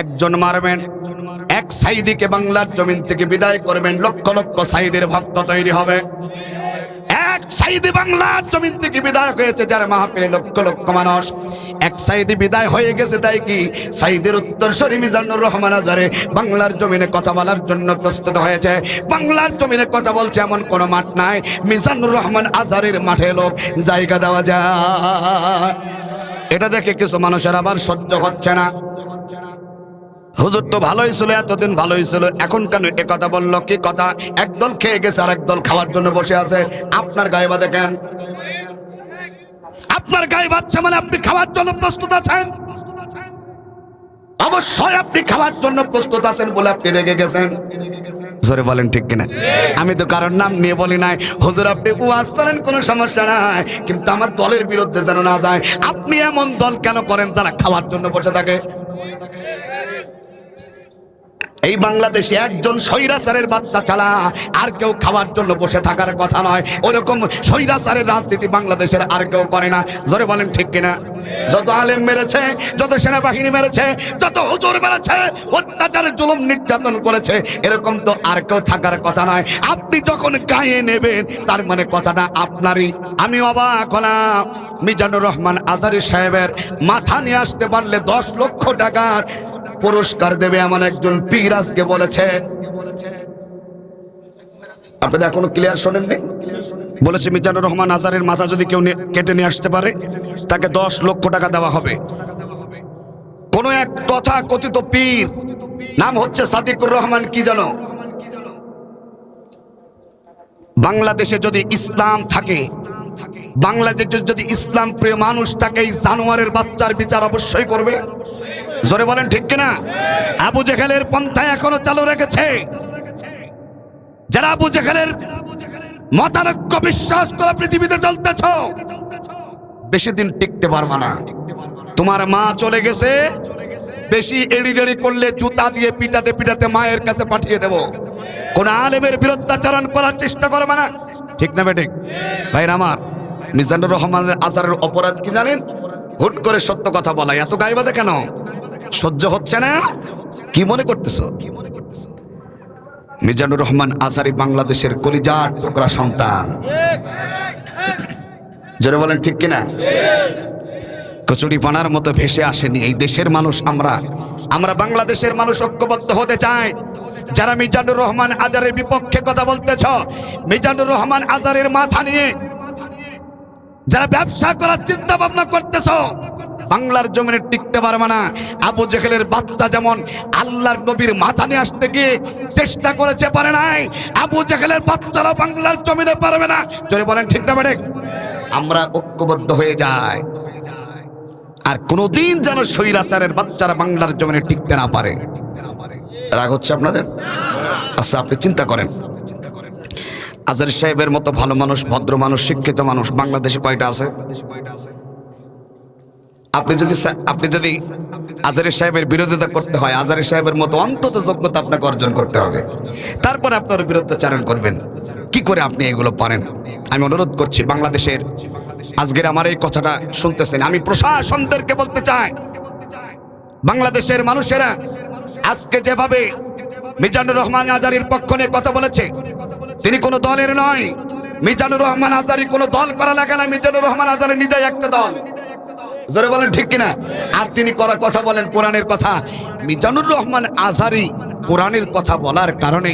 একজন মারবেন, এক সাইদিকে বাংলার জমিন থেকে বিদায় করবেন, লক্ষ লক্ষ সাইদের ভক্ত তৈরি হবে। এক বাংলার থেকে বিদায় হয়েছে যার লক্ষ লক্ষ মানুষ। এক বিদায় হয়ে গেছে তাই কি? উত্তর মিজানুর রহমান আজারে বাংলার জমিনে কথা বলার জন্য প্রস্তুত হয়েছে। বাংলার জমিনে কথা বলছে এমন কোনো মাঠ নাই। মিজানুর রহমান আজারের মাঠে লোক জায়গা দেওয়া যায়। এটা দেখে কিছু মানুষের আবার সহ্য হচ্ছে না। হুজুর তো ভালোই ছিল, এতদিন ভালোই ছিল। এখন কেন এ কথা বলল, কি কথা? একদল খেয়ে গেছে আর একদল খাওয়ার জন্য বসে আছে। আপনার গায়ে বাদে কেন? আপনার গায়ে বাচ্চা মানে আপনি খাওয়ার জন্য প্রস্তুত আছেন? অবশ্যই আপনি খাওয়ার জন্য প্রস্তুত আছেন বলে আপনি রেগে গেছেন। জোরে বলেন ঠিক কিনা? আমি তো কারোর নাম নিয়ে বলি নাই। হুজুর, আপনি ওয়াজ করেন, কোনো সমস্যা নাই। কিন্তু আমার দলের বিরুদ্ধে যেন না যায়, আপনি এমন দল কেন করেন যারা খাওয়ার জন্য বসে থাকে? এই বাংলাদেশে একজন স্বৈরাচারের বাচ্চা ছাড়া আর কেউ খাওয়ার জন্য বসে থাকার কথা নয়। ওরকম স্বৈরাচারের রাজনীতি বাংলাদেশের আর কেউ করে না। জোরে বলেন ঠিক কিনা? যত আলেম মেরেছে, যত সেনাবাহিনী মেরেছে, যত হুজুর মেরেছে, অত্যাচার জুলুম নির্যাতন করেছে, এরকম তো আর কেউ থাকার কথা নয়। আপনি যখন গায়ে নেবেন, তার মানে কথাটা আপনারই। আমি অবাক হলাম। মিজানুর রহমান আজারি সাহেবের মাথা নিয়ে আসতে পারলে দশ লক্ষ টাকার পুরস্কার দেবে এমন একজন পীর আজকে বলেছে। আপনারা এখনও ক্লিয়ার শোনেননি? বলেছে, মিজানুর রহমান আজারের মাথা যদি কেউ কেটে নিয়ে আসতে পারে, তাকে দশ লক্ষ টাকা দেওয়া হবে। কোন এক তথা কথিত পীর, নাম হচ্ছে সাদিকুর রহমান কি জানো? বাংলাদেশে যদি ইসলাম থাকে, বাংলাদেশে যদি ইসলাম প্রিয় মানুষ থাকে, এই জানোয়ারের বাচ্চার বিচার অবশ্যই করবে। জোরে বলেন, ঠিক কিনা? আবু জেহেলের পন্থা এখনও চালু রেখেছে। যারা আবু জেহেলের মতানক্য বিশ্বাস করে পৃথিবীতে চলতেছ, বেশি দিন টিকতে পারবা না। তোমার মা চলে গেছে, বেশি এড়ি করলে জুতা দিয়ে পিটাতে পিটাতে মায়ের কাছে পাঠিয়ে দেব। কোন আলেমের বিরুদ্ধাচরণ করার চেষ্টা করবে না। ঠিক না বেঠিক? ভাইর আমার, মিজানুর রহমানের আজারের অপরাধ কি জানেন? হুট করে সত্য কথা বলা, এত গাইবাদে কেন? সহ্য হচ্ছে না? কি মনে করতেছো? মিজানুর রহমান আজারি বাংলাদেশের কলিজার টুকরা সন্তান। জোরে বলেন, ঠিক কিনা? কচুরি পানার মতো ভেসে আসেনি এই দেশের মানুষ আমরা। আমরা বাংলাদেশের মানুষ ঐক্যবদ্ধ হতে চাই। যারা মিজানুর রহমান আজারের বিপক্ষে কথা বলতেছ, মিজানুর রহমান আজারের মাথা নিয়ে, যারা ব্যবসা করার চিন্তা ভাবনা করতেছ বাংলার জমিনে টিকতে পারবে না। আবু জেহেলের বাচ্চা যেমন আল্লাহর নবীর মাথা নিয়ে আসতে গিয়ে চেষ্টা করেছে, পারে নাই। আবু জেহেলের বাচ্চারা বাংলার জমিনে পারবে না। জোরে বলেন, ঠিক না বেড়ে? আমরা ঐক্যবদ্ধ হয়ে যায় আর কোনোদিন যেন স্বৈরাচারের বাচ্চারা বাংলার জমিনে টিকতে না পারে। রাগ হচ্ছে আপনাদের? আচ্ছা আপনি চিন্তা করেন। আজার সাহেবের মতো ভালো মানুষ, ভদ্র মানুষ, শিক্ষিত মানুষ বাংলাদেশে কয়টা আছে? আপনি যদি আপনি যদি আজারের সাহেবের বিরোধিতা করতে হয় আজারের সাহেবের মতো অন্তত যোগ্যতা আপনাকে অর্জন করতে হবে। তারপর আপনার বিরুদ্ধাচারণ করবেন। কি করে আপনি এগুলো পারেন? আমি অনুরোধ করছি, বাংলাদেশের আজকের আমার এই কথাটা শুনতেছেন। আমি প্রশাসনদেরকে বলতে চাই, বাংলাদেশের মানুষেরা আজকে যেভাবে মিজানুর রহমান আজারির পক্ষ নিয়ে কথা বলেছে, তিনি কোনো দলের নয়। মিজানুর রহমান আজারি কোনো দল করা লাগে না। মিজানুর রহমান আজারি নিজেই একটা দল। জোরে বলেন ঠিক কিনা? আর তিনি করার কথা বলেন কোরআনের কথা। মিজানুর রহমান আজারি কোরআনের কথা বলার কারণে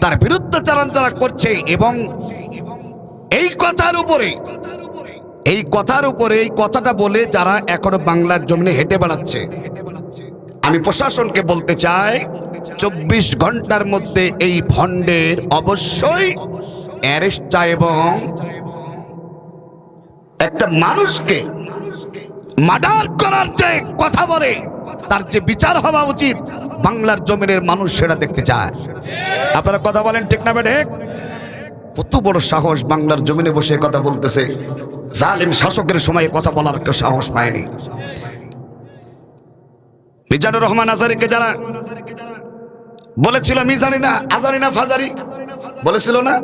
তার বিরুদ্ধাচারণ যারা করছে এবং এই কথার উপরে, এই কথার উপরে, এই কথাটা বলে যারা এখনও বাংলার জমিনে হেঁটে বেড়াচ্ছে। আমি প্রশাসনকে বলতে চাই, চব্বিশ ঘণ্টার মধ্যে এই ভণ্ডের অবশ্যই অ্যারেস্ট চাই এবং একটা মানুষকে মার্ডার করার যে কথা বলে, তার যে বিচার হওয়া উচিত, বাংলার জমিনের মানুষ সেটা দেখতে চায়। আপনারা কথা বলেন ঠিক না বেঠে? কত বড় সাহস বাংলার জমিনে বসে কথা বলতেছে। জালিম শাসকের সময় কথা বলার কেউ সাহস পায়নি। মিজানুর রহমান আজারিকে যারা বলেছিল মিজানিনা আজারিনা ফাজারি। বলেছিল না?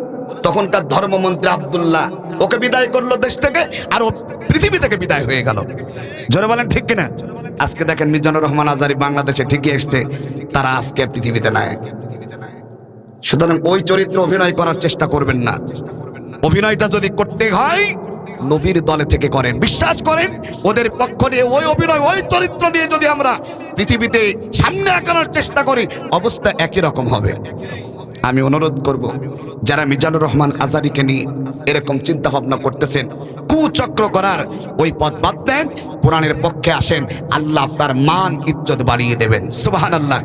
তখনকার ধর্মমন্ত্রী আবদুল্লাহ, ওকে বিদায় করল দেশ থেকে আর ও পৃথিবী থেকে বিদায় হয়ে গেল। জোরে বলেন ঠিক কিনা? আজকে দেখেন মিজানুর রহমান আজারি বাংলাদেশে ঠিকই এসছে, তারা আজকে পৃথিবীতে নাই। সুতরাং ওই চরিত্র অভিনয় করার চেষ্টা করবেন না। অভিনয়টা যদি করতে হয়, নবীর দলে থেকে করেন। বিশ্বাস করেন, ওদের পক্ষ নিয়ে, ওই অভিনয়, ওই চরিত্র নিয়ে যদি আমরা পৃথিবীতে সামনে আঁকানোর চেষ্টা করি, অবস্থা একই রকম হবে। আমি অনুরোধ করব, যারা মিজানুর রহমান আজারিকে নিয়ে এরকম চিন্তা ভাবনা করতেছেন, কুচক্র করার ওই পথ বাদ দেন, কোরআনের পক্ষে আসেন, আল্লাহ আপনার মান, ইজ্জত বাড়িয়ে দেবেন। সুবাহান আল্লাহ